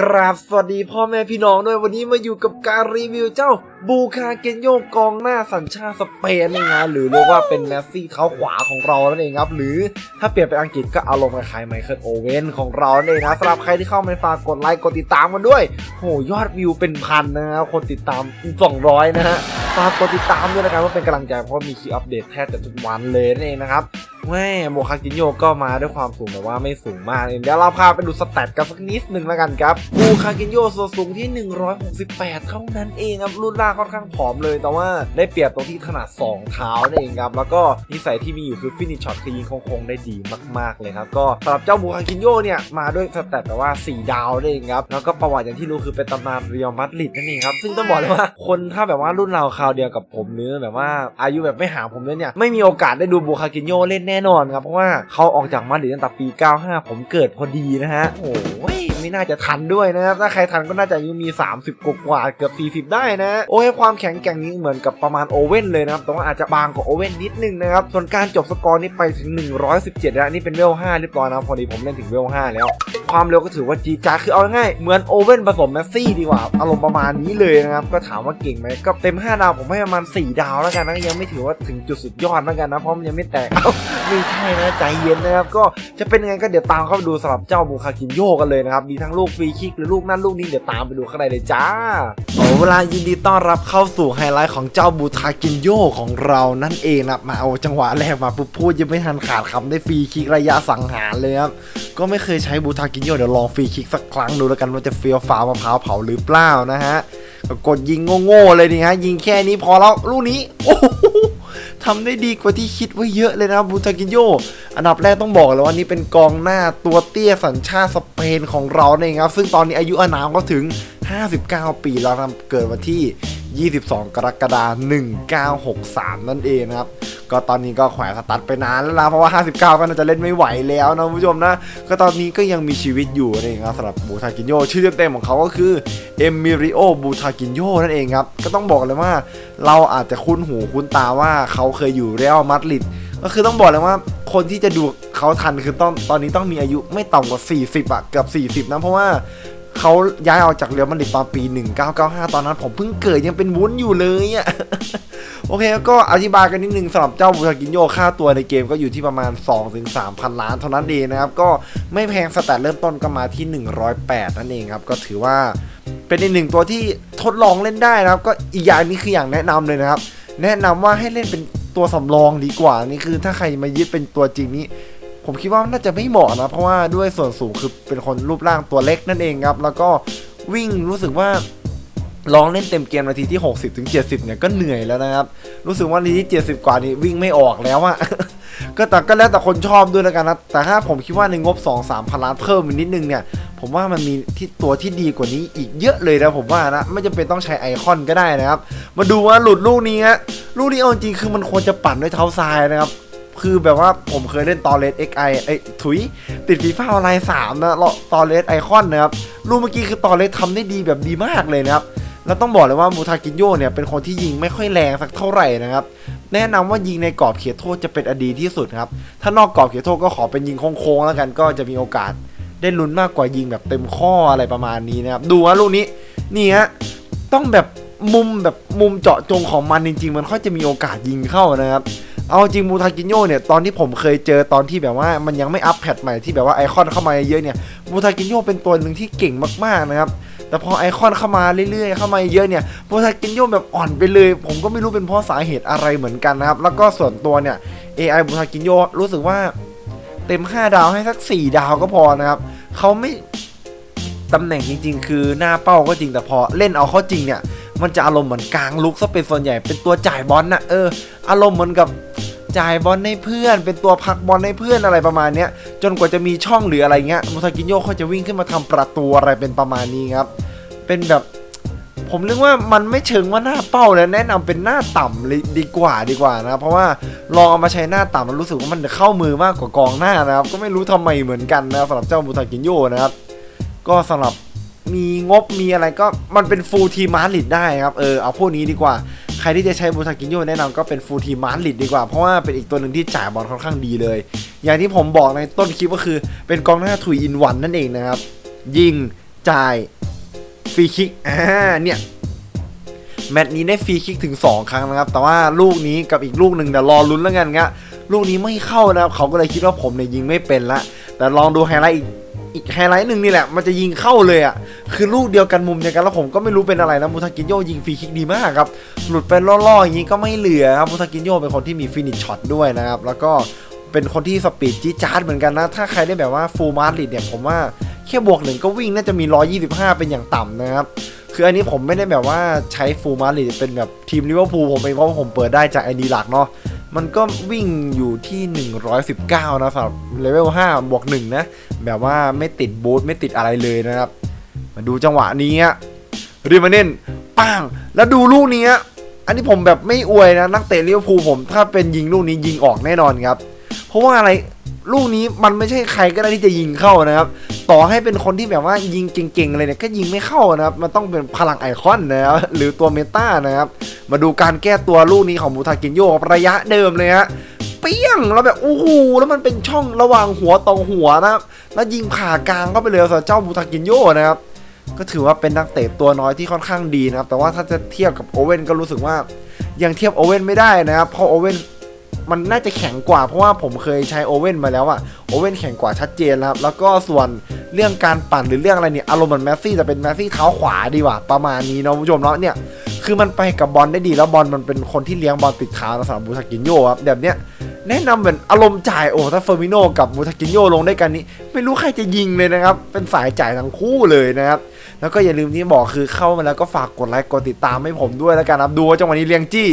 กราบสวัสดีพ่อแม่พี่น้องด้วยวันนี้มาอยู่กับการรีวิวเจ้าบูคาเกนโยกองหน้าสัญชาติสเปนนะหรือเรียกว่าเป็นแมสซี่เท้าขวาของเรานั่นเองครับ หรือถ้าเปลี่ยนเป็นอังกฤษก็อารมณ์คล้ายไมเคิลโอเว่นของเรานั่นเองนะสำหรับใครที่เข้ามาฝากกดไลค์กดติดตามกันด้วยโหยอดวิวเป็นพันนะครับคนติดตาม 200 นะฮะฝากกดติดตามด้วยนะครับว่าเป็นกำลังใจเพราะมีคลิปอัปเดตแทบจะทุกวันเลยนั่นเองนะครับ แม่โมคากินโยก็มาด้วยความสูงแบบว่าไม่สูงมากเองเดี๋ยวเราพาไปดูสแตทกันสักนิดหนึ่งแล้วกันครับโมคากินโยส่วนสูงที่ 168 เท่านั้นเองครับรุ่นล่างค่อนข้างผอมเลย แต่ว่าได้เปรียบตรงที่ขนาด2เท้านั่นเองครับแล้วก็นิสัยที่มีอยู่คือฟินิชช็อตคือยิงคงๆได้ดีมากๆเลยครับก็สำหรับเจ้าโมคากินโยเนี่ยมาด้วยสแตทแบบว่า 4 ดาวนั่นเองครับแล้วก็ประวัติอย่างที่รู้คือเป็นตำนานเรียลมาดริดนั่นเองครับซึ่งต้องบอกเลยว่าคนถ้าแบบว่ารุ่นเราคราวเดียวกับผมเนื้อแบบว่าอายุแบบไม่หาผมเลยเนี่ยไม่มีโอกาสได้ดูโบคากินโยเล่นแน่น่นอนครับ เพราะว่าเขาออกจากมาดริดตั้งแต่ปี 95 ผมเกิดพอดีนะฮะ โอ้ยไม่น่าจะทันด้วยนะครับ ถ้าใครทันก็น่าจะอายุมี 30 กว่าเกือบ 40 ได้นะ โอ้ยความแข็งแกร่งนี้เหมือนกับประมาณโอเว่นเลยนะครับ แต่ว่าอาจจะบางกว่าโอเว่นนิดนึงนะครับ ส่วนการจบสกอร์นี่ไปถึง 117 แล้วนี่เป็นเวล 5 เรียบร้อยนะพอดีผมเล่นถึงเวล 5 แล้ว ความเร็วก็ถือว่าจีจ้าคือเอาง่ายเหมือนโอเว่นผสมแมสซี่ดีกว่า อารมณ์ประมาณนี้เลยนะครับ ก็ถามว่าเก่งไหมก็เต็ม 5 ดาวผมให้ประมาณ 4 ดาวแล้วกันนะยังไม่ถือว่าถึงจุดสุดยอดแล้วกันนะเพราะมันยังไม่แตกไม่ใช่นะใจเย็นนะครับ ก็จะเป็นยังไงก็เดี๋ยวตามเข้าไปดูสำหรับเจ้าบูคากินโยกันเลยนะครับ มีทั้งลูกฟรีคิกหรือลูกนั่นลูกนี้เดี๋ยวตามไปดูข้างในเลยจ้าโอ้เวลายินดีต้อนรับเข้าสู่ไฮไลท์ของเจ้าบูทากินโยของเรานั่นเองนะมาเอาจังหวะแรกมาปุ๊บพูดยังไม่ทันขาดคำได้ฟรีคิกระยะสังหารเลยครับก็ไม่เคยใช้บูทากินโยเดี๋ยวลองฟรีคิกสักครั้งดูแล้วกันว่าจะเฟี้ยวฟ้าวมะพร้าวเผาหรือเปล่านะฮะก็กดยิงโง่ๆเลยนี่ฮะยิงแค่นี้พอแล้วลูกนี้โอ้โห ทำได้ดีกว่าที่คิดไว้เยอะเลยนะบูทากินโยอันดับแรกต้องบอกเลยว่านี่เป็นกองหน้าตัวเตี้ยสัญชาติสเปนของเราเองครับ ซึ่งตอนนี้อายุอานามก็ถึง 59 ปีแล้วนะเกิดวันที่ 22 กรกฎาคม1963 นั่นเองนะครับก็ตอนนี้ก็แขวนสตัดไปนานแล้วนะเพราะว่า 59 ก็น่าจะเล่นไม่ไหวแล้วนะผู้ชมนะ ก็ตอนนี้ก็ยังมีชีวิตอยู่เองครับสำหรับบูทากินโยชื่อเต็มๆของเขาก็คือ เอมิริโอบูทากินโยนั่นเองครับ ก็ต้องบอกเลยว่าเราอาจจะคุ้นหูคุ้นตาว่าเขาเคยอยู่เรอัลมาดริดก็คือต้องบอกเลยว่าคนที่จะดูเขาทันคือต้องตอนนี้ต้องมีอายุไม่ต่ำกว่า 40อะเกือบ40นะเพราะว่าเขาย้ายออกจากเรอัลมาดริดตอนปี 1995 ตอนนั้นผมเพิ่งเกิดยังเป็นวุ้นอยู่เลยอะ โอเคก็อธิบายกันนิดนึงสำหรับเจ้าบูทากินโยค่าตัวในเกมก็อยู่ที่ประมาณ 2-3,000ล้านเท่านั้นเองนะครับ ก็ไม่แพงสแตทเริ่มต้นก็มาที่ 108 นั่นเองครับ ก็ถือว่าเป็นอีกหนึ่งตัวที่ทดลองเล่นได้นะครับ ก็อีกอย่างนี้คืออย่างแนะนำเลยนะครับ แนะนำว่าให้เล่นเป็นตัวสำรองดีกว่านี่คือถ้าใครมายึดเป็นตัวจริงนี้ผมคิดว่าน่าจะไม่เหมาะนะ เพราะว่าด้วยส่วนสูงคือเป็นคนรูปร่างตัวเล็กนั่นเองครับ แล้วก็วิ่งรู้สึกว่า ลองเล่นเต็มเกมนาทีที่ 60ถึง70 เนี่ยก็เหนื่อยแล้วนะครับ รู้สึกว่านาทีที่70 กว่านี้วิ่งไม่ออกแล้วอะก็แต่ก็แล้วแต่คนชอบด้วยแล้วกันนะ แต่ถ้าผมคิดว่าในงบ 2 3พันล้านเพิ่มอีกนิดนึงเนี่ย ผมว่ามันมีที่ตัวที่ดีกว่านี้อีกเยอะเลยนะผมว่านะ ไม่จำเป็นต้องใช้ไอคอนก็ได้นะครับ มาดูว่าหลุดลูกนี้ฮะลูกนี้เอาจริงคือมันควรจะปั่นด้วยเท้าซ้ายนะครับคือแบบว่าผมเคยเล่นตอเลส XI ไอ้ยถุย ติดฟีฟ่าออนไลน์3นะตอเลสไอคอนนะครับลูกเมื่อกี้คือตอเลสทำได้ดีแบบดีมากเลยนะครับ แล้วต้องบอกเลยว่ามูทากินโยเนี่ยเป็นคนที่ยิงไม่ค่อยแรงสักเท่าไหร่นะครับ แนะนำว่ายิงในกรอบเขตโทษจะเป็นอดีที่สุดครับ ถ้านอกกรอบเขตโทษก็ขอเป็นยิงโค้งๆแล้วกันก็จะมีโอกาส ได้ลุ้นมากกว่ายิงแบบเต็มข้ออะไรประมาณนี้นะครับ ดูว่าลูกนี้นี่ฮะต้องแบบมุมแบบมุมเจาะจงของมันจริง ๆ มันค่อยจะมีโอกาสยิงเข้านะครับเอาจริงมูทากินโยเนี่ยตอนที่ผมเคยเจอตอนที่แบบว่ามันยังไม่อัปแพทใหม่ที่แบบว่าไอคอนเข้ามาเยอะเนี่ยมูทากินโยเป็นตัวหนึ่งที่เก่งมากๆนะครับ แต่พอไอคอนเข้ามาเรื่อยๆ เข้ามาเยอะเนี่ยมูทากินโยแบบอ่อนไปเลย ผมก็ไม่รู้เป็นเพราะสาเหตุอะไรเหมือนกันนะครับ แล้วก็ส่วนตัวเนี่ย AI มูทากินโยรู้สึกว่าเต็ม 5 ดาวให้สัก 4 ดาวก็พอนะครับเขาไม่ตำแหน่งจริง ๆ คือหน้าเป้าก็จริงแต่พอเล่นเอาเข้าจริงเนี่ยมันจะอารมณ์เหมือนกลางลุกซะเป็นส่วนใหญ่เป็นตัวจ่ายบอลน่ะเอออารมณ์เหมือนกับ จ่ายบอลให้เพื่อน เป็นตัวพักบอลให้เพื่อนอะไรประมาณเนี้ยจนกว่าจะมีช่องหรืออะไรเงี้ยมูทากินโยเขาจะวิ่งขึ้นมาทำประตูอะไรเป็นประมาณนี้ครับ เป็นแบบผมเรียกว่ามันไม่เชิงว่าหน้าเป้านะแนะนำเป็นหน้าต่ำเลยดีกว่าดีกว่านะ เพราะว่าลองเอามาใช้หน้าต่ำมันรู้สึกว่ามันเข้ามือมากกว่ากองหน้านะครับ ก็ไม่รู้ทำไมเหมือนกันนะสำหรับเจ้ามูทากินโยนะครับ ก็สำหรับมีงบมีอะไรก็มันเป็นฟูลทีมาร์ลิดได้ครับ เออเอาพวกนี้ดีกว่า รที่จะใช้บูทากินโยแนะนำก็เป็นฟูทีมาร์ลิดดีกว่า เพราะว่าเป็นอีกตัวหนึ่งที่จ่ายบอลค่อนข้างดีเลย อย่างที่ผมบอกในต้นคลิปก็คือ เป็นกองหน้าถุยอินวันนั่นเองนะครับ ยิงจ่ายฟรีคิกอ่าเนี่ยแมตช์นี้ได้ฟรีคิกถึง 2 ครั้งนะครับ แต่ว่าลูกนี้กับอีกลูกหนึ่งเดี๋ยวรอลุ้นแล้วกันครับลูกนี้ไม่เข้านะครับ เขาก็เลยคิดว่าผมเนี่ยยิงไม่เป็นละ แต่ลองดูไฮไลท์อีก อีกไฮไลท์หนึ่งนี่แหละ มันจะยิงเข้าเลยอะ คือลูกเดียวกันมุมเดียวกันแล้วผมก็ไม่รู้เป็นอะไรนะมูทากินโยยิงฟรีคิกดีมากครับ หลุดไปล่อๆอย่างนี้ก็ไม่เหลือครับมูทากินโยเป็นคนที่มีฟินิชช็อตด้วยนะครับ แล้วก็เป็นคนที่สปีดจี๊ดจ๊าดเหมือนกันนะ ถ้าใครได้แบบว่าฟูลมาร์ลิดเนี่ยผมว่าแค่บวกหนึ่งก็วิ่งน่าจะมี 125 เป็นอย่างต่ำนะครับคืออันนี้ผมไม่ได้แบบว่าใช้ฟูลมาร์ลิดเป็นแบบทีมลิเวอร์พูลผมเองเพราะผมเปิดได้จากไอดีหลักเนาะมันก็วิ่งอยู่ที่ 119 นะสำหรับเลเวล5บวก1นะ แบบว่าไม่ติดบูทไม่ติดอะไรเลยนะครับ มาดูจังหวะนี้รีมาเน่นปังแล้วดูลูกนี้อะอันนี้ผมแบบไม่อวยนะ นักเตะลิเวอร์พูลผมถ้าเป็นยิงลูกนี้ยิงออกแน่นอนครับ เพราะว่าอะไรลูกนี้มันไม่ใช่ใครก็ได้ที่จะยิงเข้านะครับ ต่อให้เป็นคนที่แบบว่ายิงเก่งๆอะไรเนี่ยก็ยิงไม่เข้านะครับ มันต้องเป็นพลังไอคอนนะครับหรือตัวเมตานะครับ มาดูการแก้ตัวลูกนี้ของมูทากินโยระยะเดิมเลยฮะ เปี้ยงแล้วแบบโอ้โหแล้วมันเป็นช่องระหว่างหัวตรงหัวนะครับแล้วยิงผ่ากลางเข้าไปเลยสำหรับเจ้าบูทากินโยนะครับก็ถือว่าเป็นนักเตะตัวน้อยที่ค่อนข้างดีนะครับแต่ว่าถ้าจะเทียบกับโอเว่นก็รู้สึกว่ายังเทียบโอเว่นไม่ได้นะครับเพราะโอเว่น มันน่าจะแข็งกว่าเพราะว่าผมเคยใช้โอเว่นมาแล้วอะโอเว่นแข็งกว่าชัดเจนครับแล้วก็ส่วนเรื่องการปั่นหรือเรื่องอะไรเนี่ยอารมณ์เหมือนแมสซี่จะเป็นแมสซี่เท้าขวาดีกว่าประมาณนี้เนาะคุณผู้ชมเนาะเนี่ยคือมันไปกับบอลได้ดีแล้วบอลมันเป็นคนที่เลี้ยงบอลติดเท้าสำหรับบูสกินโยครับแบบเนี้ย แนะนำเหมือนอารมณ์จ่ายโอ้ถ้าเฟอร์มิโนกับบูทากินโยลงได้กันนี้ ไม่รู้ใครจะยิงเลยนะครับ เป็นสายจ่ายทั้งคู่เลยนะครับ แล้วก็อย่าลืมที่บอกคือเข้ามาแล้วก็ฝากกดไลค์กดติดตามให้ผมด้วยแล้วกันครับดูว่าจังหวะนี้เลียงจี้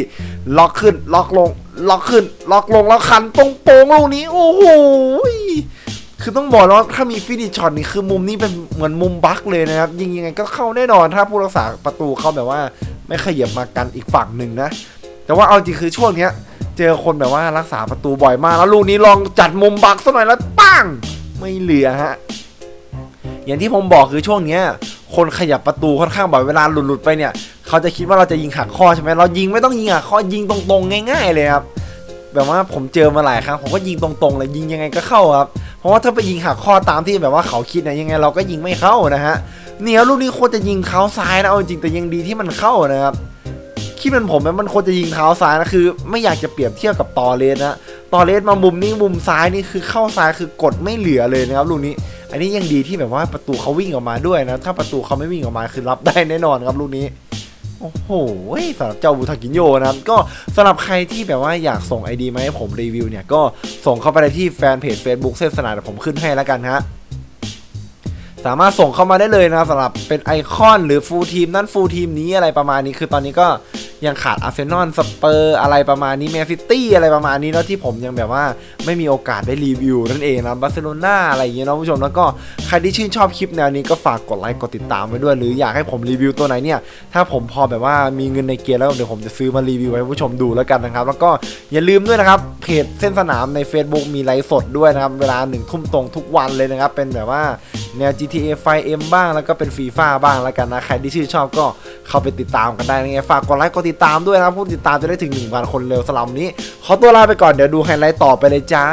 ล็อกขึ้นล็อกลง ล็อกขึ้น ล็อกลงแล้วคันตรงโป่งลูกนี้โอ้โหคือต้องบอกแล้วว่าถ้ามีฟินิชช็อตนี่คือมุมนี้เป็นเหมือนมุมบั๊กเลยนะครับ ยิงยังไงก็เข้าแน่นอนถ้าผู้รักษาประตูเขาแบบว่า ไม่ขยับมากันอีกฝั่งหนึ่งนะ แต่ว่าเอาจริงคือช่วงเนี้ย เจอคนแบบว่ารักษาประตูบ่อยมาก แล้วลูกนี้ลองจัดมุมบักซะหน่อยแล้วปังไม่เหลือฮะอย่างที่ผมบอกคือช่วงเนี้ย คนขยับประตูค่อนข้างบ่อยเวลาหลุดๆไปเนี่ย เขาจะคิดว่าเราจะยิงหักข้อใช่ไหมเรายิงไม่ต้องยิงหักข้อยิงตรงๆ ง่าย ๆ เลยครับแบบว่าผมเจอมาหลายครั้งผมก็ยิงตรงๆเลยยิงยังไงก็เข้าครับเพราะว่าถ้าไปยิงหักข้อตามที่แบบว่าเขาคิดเนี่ยยังไงเราก็ยิงไม่เข้านะฮะเนี่ยลูกนี้โคตรจะยิงเท้าซ้ายนะเอาจริงแต่ยังดีที่มันเข้านะครับ คิดเป็นผมนะมันควรจะยิงเท้าซ้ายนะคือ ไม่อยากจะเปรียบเทียบกับตอเลสนะตอเลสมามุมนี้มุมซ้ายนี่คือเข้าซ้ายคือกดไม่เหลือเลยนะครับลูกนี้ อันนี้ยังดีที่แบบว่าประตูเขาวิ่งออกมาด้วยนะถ้าประตูเขาไม่วิ่งออกมาคือรับได้แน่นอนครับลูกนี้โอ้โหสำหรับเจ้าบูทากินโยนะครับ ก็สำหรับใครที่แบบว่าอยากส่งไอดีมาให้ผมรีวิวเนี่ย ก็ส่งเข้าไปได้ที่แฟนเพจ Facebook เส้นสนามเดี๋ยวผมขึ้นให้แล้วกันฮะ สามารถส่งเข้ามาได้เลยนะสำหรับเป็นไอคอนหรือฟูลทีมนั่นฟูลทีมนี้อะไรประมาณนี้ คือตอนนี้ก็ ยังขาดอาร์เซนอลสเปอร์อะไรประมาณนี้แมนซิตี้อะไรประมาณนี้เนาะที่ผมยังแบบว่าไม่มีโอกาสได้รีวิวนั่นเองนะบาร์เซโลนาอะไรอย่างเงี้ยนะผู้ชมแล้วก็ใครที่ชื่นชอบคลิปแนวนี้ก็ฝากกดไลค์กดติดตามไว้ด้วย หรืออยากให้ผมรีวิวตัวไหนเนี่ยถ้าผมพอแบบว่ามีเงินในเกียร์แล้วเดี๋ยวผมจะซื้อมารีวิวให้ผู้ชมดูแล้วกันนะครับ แล้วก็อย่าลืมด้วยนะครับเพจเส้นสนามใน Facebook มีไลฟ์สดด้วยนะครับเวลาหนึ่งทุ่มตรงทุกวันเลยนะครับเป็นแบบว่า แนว GTA 5M บ้างแล้วก็เป็นฟีฟ่าบ้างแล้วกันนะ ใครที่ชื่นชอบก็เข้าไปติดตามกันได้นะไงฝากกดไลค์กดติดตามด้วยนะผู้ติดตามจะได้ถึง1,000คนเร็วสลัมนี้ ขอตัวลาไปก่อนเดี๋ยวดูไฮไลท์ต่อไปเลยจ้า